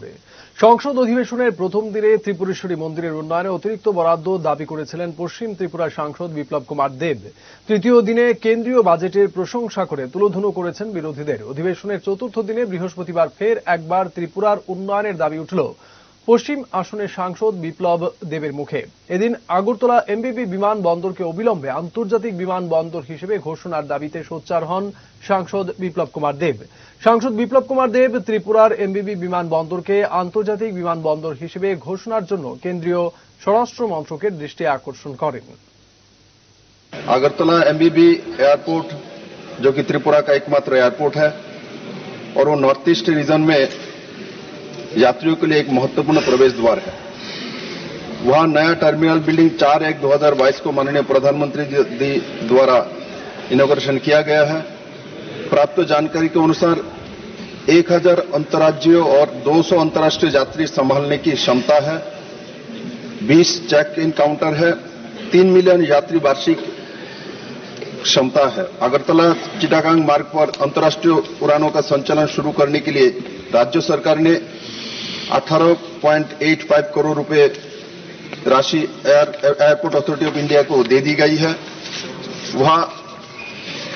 করে। সংসদ অধিবেশনের প্রথম দিনে ত্রিপুরেশ্বরী মন্দিরের উন্নয়নে অতিরিক্ত বরাদ্দ দাবি করেছিলেন পশ্চিম ত্রিপুরা সাংসদ বিপ্লব কুমার দেব। তৃতীয় দিনে কেন্দ্রীয় বাজেটের প্রশংসা করে তুলোধুনো করেছেন বিরোধীদের। অধিবেশনের চতুর্থ দিনে বৃহস্পতিবার ফের একবার ত্রিপুরার উন্নয়নের দাবি উঠল। পশ্চিম আসনের সাংসদ বিপ্লব দেবের মুখে এদিন আগরতলা এমবিবি বিমানবন্দরকে অবিলম্বে আন্তর্জাতিক বিমানবন্দর হিসেবে ঘোষণার দাবিতে সোচ্চার হন সাংসদ বিপ্লব কুমার দেব সাংসদ বিপ্লব কুমার দেব ত্রিপুরার এমবিবি বিমানবন্দরকে আন্তর্জাতিক বিমানবন্দর হিসেবে ঘোষণার জন্য কেন্দ্রীয় স্বরাষ্ট্র মন্ত্রকের দৃষ্টি আকর্ষণ করেন अगरतला एमबीबी एयरपोर्ट जो कि त्रिपुरा का एकमात्र एयरपोर्ट है और वो नॉर्थ ईस्ट रीजन में यात्रियों के लिए एक महत्वपूर्ण प्रवेश द्वार है। वहाँ नया टर्मिनल बिल्डिंग चार एक 2022 को माननीय प्रधानमंत्री जी द्वारा इनोग्रेशन किया गया है। प्राप्त जानकारी के अनुसार 1000 अंतर्राज्यीय और 200 अंतर्राष्ट्रीय यात्री संभालने की क्षमता है। 20 चेक इन काउंटर है। 3 मिलियन यात्री वार्षिक क्षमता है। अगरतला, चिटागांग मार्ग पर अंतर्राष्ट्रीय उड़ानों का संचालन शुरू करने के लिए राज्य सरकार ने 18.85 करोड़ रुपए राशि air, airport authority of India को दे दी गई है। वहाँ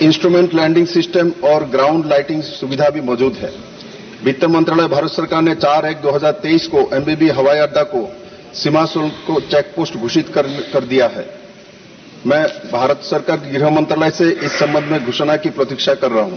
इंस्ट्रूमेंट लैंडिंग सिस्टम और ग्राउंड लाइटिंग सुविधा भी मौजूद है। वित्त मंत्रालय भारत सरकार ने 4 एक 2023 को एमबीबी हवाई अड्डा को सीमा शुल्क को चेक पोस्ट घोषित कर, कर दिया है। मैं भारत सरकार गृह मंत्रालय से इस संबंध में घोषणा की प्रतीक्षा कर रहा हूँ।